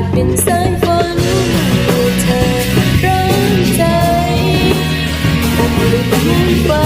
จเป็นสายฝนโปรเธอร้อใจตัดมือฟ้